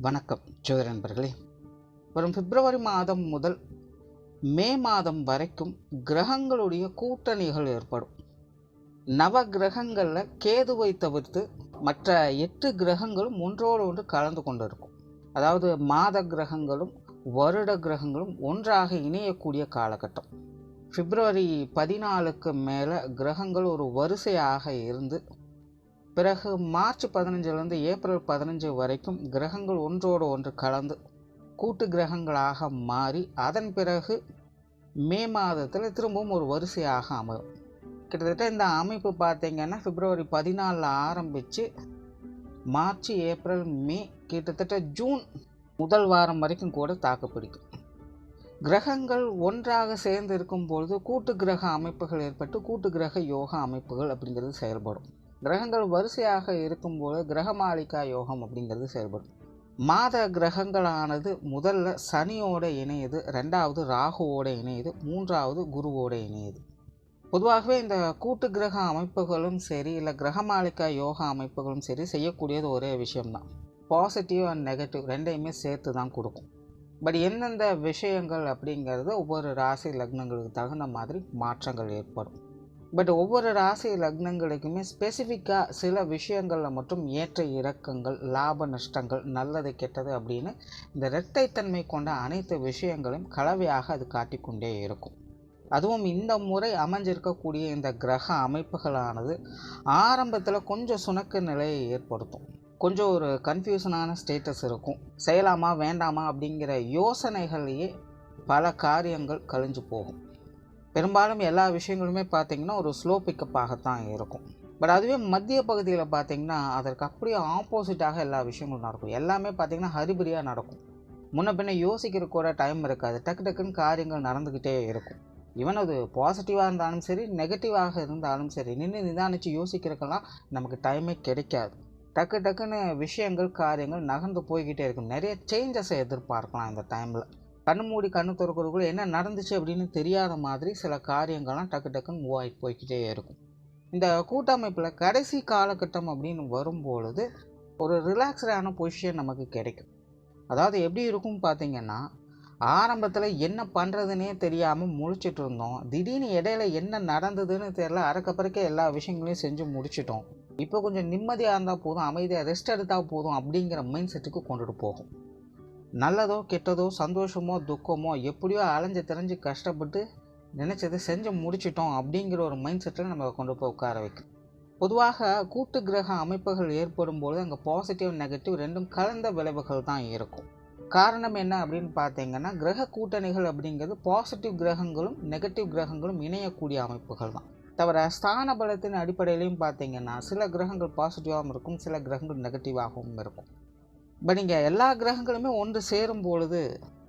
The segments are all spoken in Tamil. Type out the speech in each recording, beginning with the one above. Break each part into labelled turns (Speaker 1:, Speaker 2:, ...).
Speaker 1: வணக்கம் ஜோதிட நண்பர்களே. வரும் பிப்ரவரி மாதம் முதல் மே மாதம் வரைக்கும் கிரகங்களுடைய கூட்டணிகள் ஏற்படும். நவ கிரகங்களில் கேதுவை தவிர்த்து மற்ற எட்டு கிரகங்களும் ஒன்றோடு ஒன்று கலந்து கொண்டு இருக்கும் அதாவது மாத கிரகங்களும் வருட கிரகங்களும் ஒன்றாக இணையக்கூடிய காலகட்டம். பிப்ரவரி பதினாலுக்கு மேலே கிரகங்கள் ஒரு வரிசையாக இருந்து பிறகு மார்ச் பதினஞ்சிலிருந்து ஏப்ரல் பதினஞ்சு வரைக்கும் கிரகங்கள் ஒன்றோடு ஒன்று கலந்து கூட்டு கிரகங்களாக மாறி அதன் பிறகு மே மாதத்தில் திரும்பவும் ஒரு வரிசையாக அமையும். கிட்டத்தட்ட இந்த அமைப்பு பார்த்திங்கன்னா பிப்ரவரி பதினாலில் ஆரம்பித்து மார்ச் ஏப்ரல் மே கிட்டத்தட்ட ஜூன் முதல் வாரம் வரைக்கும் கூட தாக்குப்பிடிக்கும் கிரகங்கள் ஒன்றாக சேர்ந்து இருக்கும் பொழுது கூட்டு கிரக அமைப்புகள் ஏற்பட்டு கூட்டு கிரக யோகா அமைப்புகள் அப்படிங்கிறது செயல்படும். கிரகங்கள் வரிசையாக இருக்கும்போது கிரகமாளிகா யோகம் அப்படிங்கிறது செயல்படும். மாத கிரகங்களானது முதல்ல சனியோட இணையுது ரெண்டாவது ராகுவோட இணையுது மூன்றாவது குருவோட இணையுது. பொதுவாகவே இந்த கூட்டு கிரக அமைப்புகளும் சரி இல்லை கிரகமாளிகா யோகா அமைப்புகளும் சரி செய்யக்கூடியது ஒரே விஷயம்தான். பாசிட்டிவ் அண்ட் நெகட்டிவ் ரெண்டையுமே சேர்த்து தான் கொடுக்கும். பட் எந்தெந்த விஷயங்கள் அப்படிங்கிறது ஒவ்வொரு ராசி லக்னங்களுக்கு தகுந்த மாதிரி மாற்றங்கள் ஏற்படும். பட் ஒவ்வொரு ராசி லக்னங்களுக்குமே ஸ்பெசிஃபிக்காக சில விஷயங்களில் மட்டும் ஏற்ற இறக்கங்கள் லாப நஷ்டங்கள் நல்லது கெட்டது அப்படின்னு இந்த இரட்டைத்தன்மை கொண்ட அனைத்து விஷயங்களையும் கலவையாக அது காட்டிக்கொண்டே இருக்கும். அதுவும் இந்த முறை அமைஞ்சிருக்கக்கூடிய இந்த கிரக அமைப்புகளானது ஆரம்பத்தில் கொஞ்சம் சுணக்க நிலையை ஏற்படுத்தும். கொஞ்சம் ஒரு கன்ஃபியூஷனான ஸ்டேட்டஸ் இருக்கும். செய்யலாமா வேண்டாமா அப்படிங்கிற யோசனைகள்லேயே பல காரியங்கள் கழிஞ்சு போகும். பெரும்பாலும் எல்லா விஷயங்களுமே பார்த்திங்கன்னா ஒரு ஸ்லோ பிக்கப்பாகத்தான் இருக்கும். பட் அதுவே மத்திய பகுதியில் பார்த்திங்கன்னா அதற்கு அப்படியே ஆப்போசிட்டாக எல்லா விஷயங்களும் நடக்கும். எல்லாமே பார்த்திங்கன்னா ஹரிபரியாக நடக்கும். முன்ன பின்ன யோசிக்கிற கூட டைம் இருக்காது. டக்கு டக்குன்னு காரியங்கள் நடந்துக்கிட்டே இருக்கும். ஈவன் அது பாசிட்டிவாக இருந்தாலும் சரி நெகட்டிவாக இருந்தாலும் சரி நின்று நிதானித்து யோசிக்கிறதுக்கெல்லாம் நமக்கு டைமே கிடைக்காது. டக்கு டக்குன்னு விஷயங்கள் காரியங்கள் நகர்ந்து போய்கிட்டே இருக்கும். நிறைய சேஞ்சஸை எதிர்பார்க்கலாம் இந்த டைமில் கண் மூடி கண்ணு திறக்கிறதுக்குள்ள என்ன நடந்துச்சு அப்படின்னு தெரியாத மாதிரி சில காரியங்கள்லாம் டக்கு டக்குன்னு மூவ் ஆகிட்டு போய்கிட்டே இருக்கும். இந்த கூட்டமைப்பில் கடைசி காலகட்டம் அப்படின்னு வரும்பொழுது ஒரு ரிலாக்ஸ்டான பொசிஷன் நமக்கு கிடைக்கும். அதாவது எப்படி இருக்கும் பார்த்தீங்கன்னா ஆரம்பத்தில் என்ன பண்ணுறதுனே தெரியாமல் முழிச்சிட்டு இருந்தோம். திடீர்னு இடையில என்ன நடந்ததுன்னு தெரில அறக்கப்பறக்க எல்லா விஷயங்களையும் செஞ்சு முடிச்சிட்டோம். இப்போ கொஞ்சம் நிம்மதியாக இருந்தால் போதும் அமைதியாக ரெஸ்ட் எடுத்தால் போதும் அப்படிங்கிற மைண்ட் செட்டுக்கு கொண்டுட்டு போகும். நல்லதோ கெட்டதோ சந்தோஷமோ துக்கமோ எப்படியோ அலைஞ்சு தெரிஞ்சு கஷ்டப்பட்டு நினச்சதை செஞ்சு முடிச்சிட்டோம் அப்படிங்கிற ஒரு மைண்ட் செட்டில் நம்ம கொண்டு போய் உட்கார வைக்கும் பொதுவாக கூட்டு கிரக அமைப்புகள் ஏற்படும் பொழுது அங்கே பாசிட்டிவ் நெகட்டிவ் ரெண்டும் கலந்த விளைவுகள் தான் இருக்கும். காரணம் என்ன அப்படின்னு பார்த்தீங்கன்னா கிரக கூட்டணிகள் அப்படிங்கிறது பாசிட்டிவ் கிரகங்களும் நெகட்டிவ் கிரகங்களும் இணையக்கூடிய அமைப்புகள் தான். தவிர ஸ்தான பலத்தின் அடிப்படையிலையும் பார்த்தீங்கன்னா சில கிரகங்கள் பாசிட்டிவாகவும் இருக்கும் சில கிரகங்கள் நெகட்டிவாகவும் இருக்கும். இப்போ நீங்கள் எல்லா கிரகங்களுமே ஒன்று சேரும் பொழுது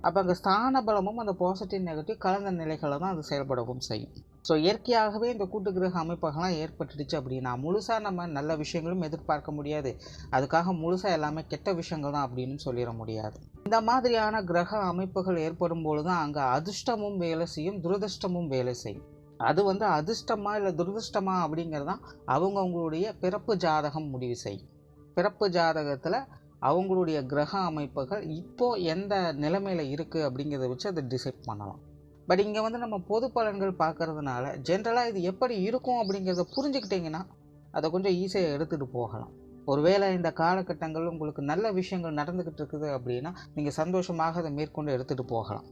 Speaker 1: அப்போ அங்கே ஸ்தான பலமும் அந்த பாசிட்டிவ் நெகட்டிவ் கலந்த நிலைகளை தான் அது செயல்படவும் செய்யும். ஸோ இயற்கையாகவே இந்த கூட்டு கிரக அமைப்புகள்லாம் ஏற்பட்டுடுச்சு அப்படின்னா முழுசாக நம்ம நல்ல விஷயங்களும் எதிர்பார்க்க முடியாது. அதுக்காக முழுசாக எல்லாமே கெட்ட விஷயங்கள் தான் அப்படின்னு சொல்லிட முடியாது. இந்த மாதிரியான கிரக அமைப்புகள் ஏற்படும் பொழுது தான் அங்கே அதிர்ஷ்டமும் வேலை செய்யும் துரதிர்ஷ்டமும் வேலை செய்யும். அது வந்து அதிர்ஷ்டமா இல்லை துரதிர்ஷ்டமா அப்படிங்கிறது தான் அவங்கவுங்களுடைய பிறப்பு ஜாதகம் முடிவு செய்யும். பிறப்பு ஜாதகத்தில் அவங்களுடைய கிரக அமைப்புகள் இப்போது எந்த நிலைமையில் இருக்குது அப்படிங்கிறத வச்சு அதை டிசைட் பண்ணலாம். பட் இங்கே வந்து நம்ம பொது பலன்கள் பார்க்கறதுனால ஜென்ரலாக இது எப்படி இருக்கும் அப்படிங்கிறத புரிஞ்சுக்கிட்டிங்கன்னா அதை கொஞ்சம் ஈஸியாக எடுத்துகிட்டு போகலாம். ஒருவேளை இந்த காலகட்டங்கள் உங்களுக்கு நல்ல விஷயங்கள் நடந்துக்கிட்டு இருக்குது அப்படின்னா நீங்கள் சந்தோஷமாக அதை மேற்கொண்டு எடுத்துகிட்டு போகலாம்.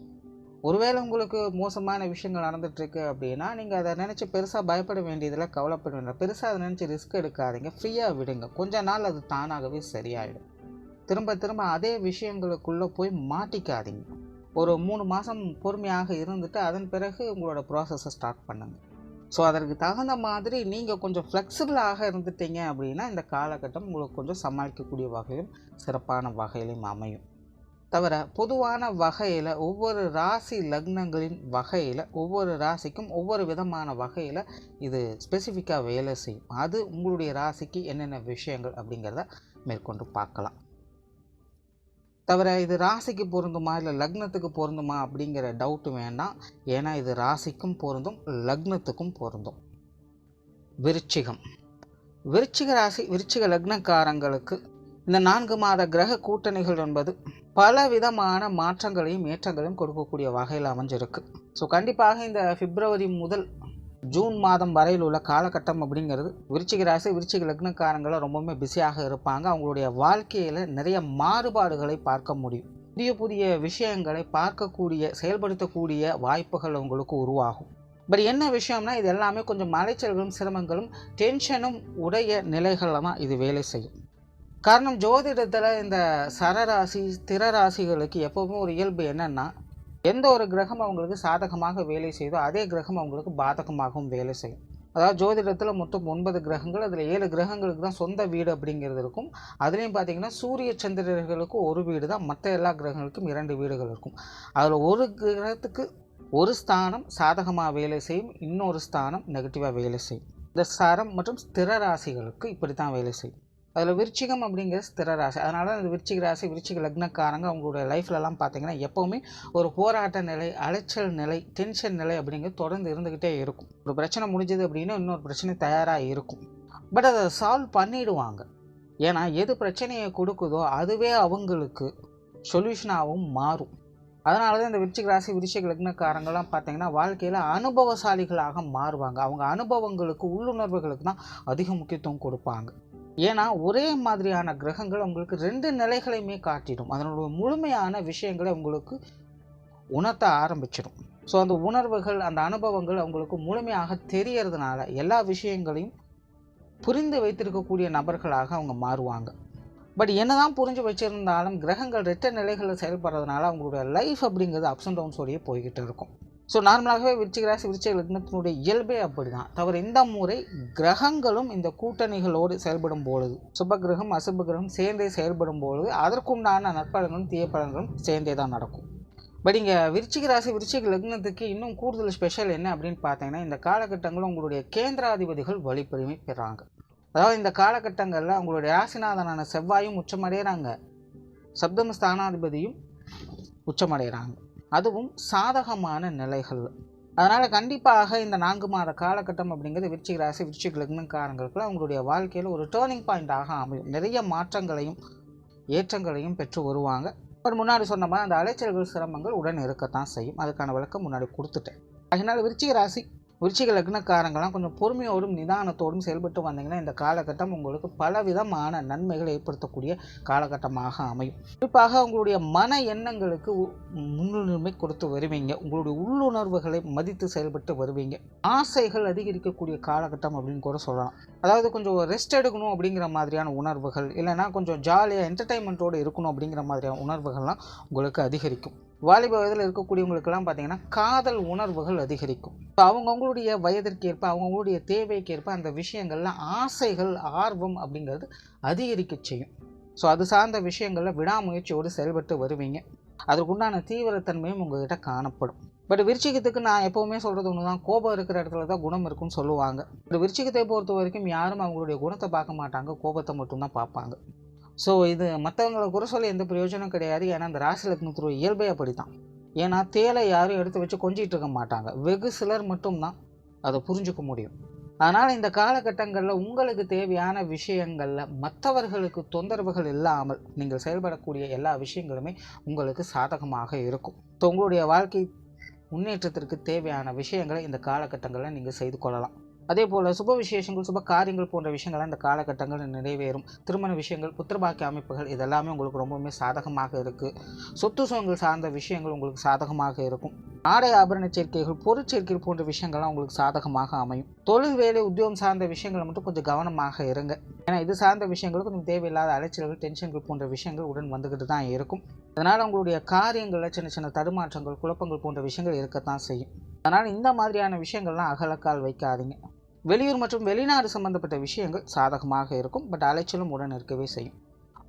Speaker 1: ஒருவேளை உங்களுக்கு மோசமான விஷயங்கள் நடந்துகிட்ருக்கு அப்படின்னா நீங்கள் அதை நினச்சி பெருசாக பயப்பட வேண்டியதில் கவலைப்பட வேண்டாம். பெருசாக அதை நினச்சி ரிஸ்க் எடுக்காதீங்க. ஃப்ரீயாக விடுங்க. கொஞ்ச நாள் அது தானாகவே சரியாயிடும். திரும்ப திரும்ப அதே விஷயங்களுக்குள்ளே போய் மாட்டிக்காதீங்க. ஒரு மூணு மாதம் பொறுமையாக இருந்துட்டு அதன் பிறகு உங்களோட ப்ராசஸை ஸ்டார்ட் பண்ணுங்கள் ஸோ அதற்கு தகுந்த மாதிரி நீங்கள் கொஞ்சம் ஃப்ளெக்சிபிளாக இருந்துட்டீங்க அப்படின்னா இந்த காலகட்டம் உங்களுக்கு கொஞ்சம் சமாளிக்கக்கூடிய வகையிலும் சிறப்பான வகையிலும் அமையும். தவிர பொதுவான வகையில் ஒவ்வொரு ராசி லக்னங்களின் வகையில் ஒவ்வொரு ராசிக்கும் ஒவ்வொரு விதமான வகையில் இது ஸ்பெசிஃபிக்காக வேலை செய்யும். அது உங்களுடைய ராசிக்கு என்னென்ன விஷயங்கள் அப்படிங்கிறத மேற்கொண்டு பார்க்கலாம். தவிர இது ராசிக்கு பொருந்துமா? இல்லை லக்னத்துக்கு பொருந்துமா? அப்படிங்கிற டவுட்டு வேண்டாம். ஏன்னா இது ராசிக்கும் பொருந்தும் லக்னத்துக்கும் பொருந்தும். விருச்சிகம். விருச்சிக ராசி விருச்சிக லக்னக்காரங்களுக்கு இந்த நான்கு மாத கிரக கூட்டணிகள் என்பது பல விதமான மாற்றங்களையும் ஏற்றங்களையும் கொடுக்கக்கூடிய வகையில் அமைஞ்சிருக்கு. ஸோ கண்டிப்பாக இந்த பிப்ரவரி முதல் ஜூன் மாதம் வரையில் உள்ள காலகட்டம் அப்படிங்கிறது விருச்சிக ராசி விருச்சிக லக்னக்காரங்களை ரொம்பவுமே பிஸியாக இருப்பாங்க. அவங்களுடைய வாழ்க்கையில் நிறைய மாறுபாடுகளை பார்க்க முடியும். புதிய புதிய விஷயங்களை பார்க்கக்கூடிய செயல்படுத்தக்கூடிய வாய்ப்புகள் அவங்களுக்கு உருவாகும். பட் என்ன விஷயம்னா இது எல்லாமே கொஞ்சம் மலைச்சல்களும் சிரமங்களும் டென்ஷனும் உடைய நிலைகளெல்லாம் இது வேலை செய்யும். காரணம் ஜோதிடத்தில் இந்த சரராசி திரராசிகளுக்கு எப்போவுமே ஒரு இயல்பு என்னென்னா எந்த ஒரு கிரகம் அவங்களுக்கு சாதகமாக வேலை செய்தோ அதே கிரகம் அவங்களுக்கு பாதகமாகவும் வேலை செய்யும். அதாவது ஜோதிடத்தில் மொத்தம் ஒன்பது கிரகங்கள் அதில் ஏழு கிரகங்களுக்கு தான் சொந்த வீடு அப்படிங்கிறது இருக்கும். அதுலேயும் பார்த்தீங்கன்னா சூரிய சந்திரர்களுக்கு ஒரு வீடு தான் மற்ற எல்லா கிரகங்களுக்கும் இரண்டு வீடுகள் இருக்கும். அதில் ஒரு கிரகத்துக்கு ஒரு ஸ்தானம் சாதகமாக வேலை செய்யும் இன்னொரு ஸ்தானம் நெகட்டிவாக வேலை செய்யும். இந்த சரம் மற்றும் ஸ்திர ராசிகளுக்கு இப்படி தான் வேலை செய்யும். அதில் விருச்சிகம் அப்படிங்கிறது ஸ்திர ராசி. அதனால அந்த விருச்சிக ராசி விருச்சிக லக்னக்காரங்க அவங்களுடைய லைஃப்லலாம் பார்த்தீங்கன்னா எப்போவுமே ஒரு போராட்ட நிலை அலைச்சல் நிலை டென்ஷன் நிலை அப்படிங்கிறது தொடர்ந்து இருந்துக்கிட்டே இருக்கும். ஒரு பிரச்சனை முடிஞ்சது அப்படின்னா இன்னொரு பிரச்சனை தயாராக இருக்கும். பட் அதை சால்வ் பண்ணிடுவாங்க. ஏன்னா எது பிரச்சனையை கொடுக்குதோ அதுவே அவங்களுக்கு சொல்யூஷனாகவும் மாறும். அதனால தான் இந்த விருச்சிக ராசி விருச்சிக லக்னக்காரங்களாம் பார்த்தீங்கன்னா வாழ்க்கையில் அனுபவசாலிகளாக மாறுவாங்க. அவங்க அனுபவங்களுக்கு உள்ளுணர்வுகளுக்கு தான் அதிக முக்கியத்துவம் கொடுப்பாங்க. ஏன்னா ஒரே மாதிரியான கிரகங்கள் உங்களுக்கு ரெண்டு நிலைகளையுமே காட்டிடும். அதனுடைய முழுமையான விஷயங்களை உங்களுக்கு உணர்த்த ஆரம்பிச்சிடும். ஸோ அந்த உணர்வுகள் அந்த அனுபவங்கள் அவங்களுக்கு முழுமையாக தெரியறதுனால எல்லா விஷயங்களையும் புரிந்து வைத்திருக்கக்கூடிய நபர்களாக அவங்க மாறுவாங்க. பட் என்னதான் புரிஞ்சு வச்சுருந்தாலும் கிரகங்கள் ரெட்ட நிலைகளில் செயல்படுறதுனால அவங்களுடைய லைஃப் அப்படிங்கிறது அப்ஸ் அண்ட் டவுன்ஸோடையே போய்கிட்டு இருக்கும். ஸோ நார்மலாகவே விருச்சிக ராசி விருச்சிக லக்னத்தினுடைய இயல்பே அப்படி தான் தவிர இந்த முறை கிரகங்களும் இந்த கூட்டணிகளோடு செயல்படும் பொழுது சுப கிரகம் அசுப கிரகம் சேர்ந்தே செயல்படும் பொழுது அதற்குண்டான நற்பலன்களும் தீயப்பலன்களும் சேர்ந்தே தான் நடக்கும். பட் இங்கே விருச்சிக ராசி விருச்சிக லக்னத்துக்கு இன்னும் கூடுதல் ஸ்பெஷல் என்ன அப்படின்னு பார்த்தீங்கன்னா இந்த காலகட்டங்களும் உங்களுடைய கேந்திராதிபதிகள் வழிப்பெருமை பெறாங்க. அதாவது இந்த காலகட்டங்களில் உங்களுடைய ராசிநாதனான செவ்வாயும் உச்சமடைகிறாங்க சப்தம ஸ்தானாதிபதியும் உச்சமடைகிறாங்க அதுவும் சாதகமான நிலைகள். அதனால் கண்டிப்பாக இந்த நான்கு மாத காலகட்டம் அப்படிங்கிறது விருச்சிக ராசி விருச்சிக லக்னக்காரங்களுக்கு அவங்களுடைய வாழ்க்கையில் ஒரு டேர்னிங் பாயிண்டாக அமையும். நிறைய மாற்றங்களையும் ஏற்றங்களையும் பெற்று வருவாங்க. பட் முன்னாடி சொன்ன மாதிரி அந்த அலைச்சல்கள் சிரமங்கள் உடன் இருக்கத்தான் செய்யும். அதுக்கான விளக்கம் முன்னாடி கொடுத்துட்டேன். அதனால் விருச்சிக ராசி விருச்சிக லக்னக்காரங்களாம் கொஞ்சம் பொறுமையோடும் நிதானத்தோடும் செயல்பட்டு வந்தீங்கன்னா இந்த காலகட்டம் உங்களுக்கு பலவிதமான நன்மைகளை ஏற்படுத்தக்கூடிய காலகட்டமாக அமையும். குறிப்பாக உங்களுடைய மன எண்ணங்களுக்கு முன்னுரிமை கொடுத்து வருவீங்க. உங்களுடைய உள்ளுணர்வுகளை மதித்து செயல்பட்டு வருவீங்க. ஆசைகள் அதிகரிக்கக்கூடிய காலகட்டம் அப்படின்னு கூட சொல்லலாம். அதாவது கொஞ்சம் ரெஸ்ட் எடுக்கணும் அப்படிங்கிற மாதிரியான உணர்வுகள் இல்லைன்னா கொஞ்சம் ஜாலியாக என்டர்டைன்மெண்ட்டோடு இருக்கணும் அப்படிங்கிற மாதிரியான உணர்வுகள்லாம் உங்களுக்கு அதிகரிக்கும். வாலிப வயதில் இருக்கக்கூடியவங்களுக்கெல்லாம் பார்த்தீங்கன்னா காதல் உணர்வுகள் அதிகரிக்கும். இப்போ அவங்கவுங்களுடைய வயதிற்கேற்ப அவங்கவுங்களுடைய தேவைக்கேற்ப அந்த விஷயங்களில் ஆசைகள் ஆர்வம் அப்படிங்கிறது அதிகரிக்க செய்யும். ஸோ அது சார்ந்த விஷயங்களில் விடாமுயற்சியோடு செயல்பட்டு வருவீங்க. அதற்குண்டான தீவிரத்தன்மையும் உங்ககிட்ட காணப்படும். பட் விருச்சிகத்துக்கு நான் எப்போவுமே சொல்கிறது ஒன்று தான் கோபம் இருக்கிற இடத்துல தான் குணம் இருக்குன்னு சொல்லுவாங்க. பட் விருச்சிகத்தை பொறுத்த வரைக்கும் யாரும் அவங்களுடைய குணத்தை பார்க்க மாட்டாங்க. கோபத்தை மட்டும்தான் பார்ப்பாங்க. ஸோ இது மற்றவங்களை குறை சொல்ல எந்த பிரயோஜனம் கிடையாது. ஏன்னா அந்த ராசி லக்னத்துடைய இயல்பே அப்படி தான் ஏன்னா தேலை யாரும் எடுத்து வச்சு கொஞ்சிகிட்டு இருக்க மாட்டாங்க. வெகு சிலர் மட்டும்தான் அதை புரிஞ்சுக்க முடியும். அதனால் இந்த காலகட்டங்களில் உங்களுக்கு தேவையான விஷயங்களில் மற்றவர்களுக்கு தொந்தரவுகள் இல்லாமல் நீங்கள் செயல்படக்கூடிய எல்லா விஷயங்களுமே உங்களுக்கு சாதகமாக இருக்கும். ஸோ உங்களுடைய வாழ்க்கை முன்னேற்றத்திற்கு தேவையான விஷயங்களை இந்த காலகட்டங்களில் நீங்கள் செய்து கொள்ளலாம். அதே போல் சுப விசேஷங்கள் சுப காரியங்கள் போன்ற விஷயங்கள் இந்த காலகட்டங்கள் நிறைவேறும். திருமண விஷயங்கள் புத்திரபாக்கிய அமைப்புகள் இதெல்லாமே உங்களுக்கு ரொம்பவுமே சாதகமாக இருக்குது சொத்து சுகங்கள் சார்ந்த விஷயங்கள் உங்களுக்கு சாதகமாக இருக்கும். ஆடை ஆபரண சேர்க்கைகள் பொருட்சேர்க்கைகள் போன்ற விஷயங்கள்லாம் உங்களுக்கு சாதகமாக அமையும். தொழில் வேலை உத்தியோகம் சார்ந்த விஷயங்களை மட்டும் கொஞ்சம் கவனமாக இருங்க. ஏன்னா இது சார்ந்த விஷயங்கள் கொஞ்சம் தேவையில்லாத அலைச்சல்கள் டென்ஷன்கள் போன்ற விஷயங்கள் உடன் வந்துக்கிட்டு தான் இருக்கும். அதனால் உங்களுடைய காரியங்களில் சின்ன சின்ன தடுமாற்றங்கள் குழப்பங்கள் போன்ற விஷயங்கள் இருக்கத்தான் செய்யும். அதனால் இந்த மாதிரியான விஷயங்கள்லாம் அகலக்கால் வைக்காதீங்க. வெளியூர் மற்றும் வெளிநாடு சம்பந்தப்பட்ட விஷயங்கள் சாதகமாக இருக்கும். பட் அலைச்சலும் உடன் இருக்கவே செய்யும்.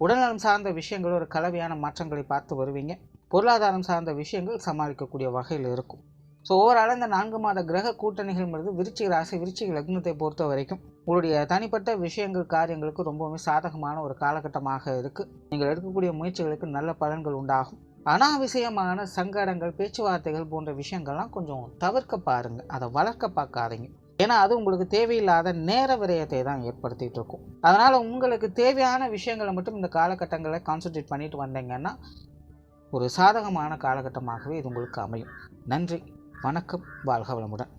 Speaker 1: உடல்நலம் சார்ந்த விஷயங்கள் ஒரு கலவையான மாற்றங்களை பார்த்து வருவீங்க. பொருளாதாரம் சார்ந்த விஷயங்கள் சமாளிக்கக்கூடிய வகையில் இருக்கும். ஸோ ஓவரால் இந்த நான்கு மாத கிரக கூட்டணிகள்ங்கிறது விருச்சிக ராசி விருச்சிக லக்னத்தை பொறுத்த வரைக்கும் உங்களுடைய தனிப்பட்ட விஷயங்கள் காரியங்களுக்கு ரொம்பவுமே சாதகமான ஒரு காலகட்டமாக இருக்குது நீங்கள் எடுக்கக்கூடிய முயற்சிகளுக்கு நல்ல பலன்கள் உண்டாகும். அனாவசியமான சங்கடங்கள் பேச்சுவார்த்தைகள் போன்ற விஷயங்கள்லாம் கொஞ்சம் தவிர்க்க பாருங்கள் அதை வளர்க்க பார்க்காதீங்க. ஏன்னா அது உங்களுக்கு தேவையில்லாத நேர விரயத்தை தான் ஏற்படுத்திட்டு இருக்கும். அதனால் உங்களுக்கு தேவையான விஷயங்களை மட்டும் இந்த காலகட்டங்களை கான்சென்ட்ரேட் பண்ணிட்டு வந்தீங்கன்னா ஒரு சாதகமான காலகட்டமாகவே இது உங்களுக்கு அமையும். நன்றி வணக்கம் வாழ்க வளமுடன்.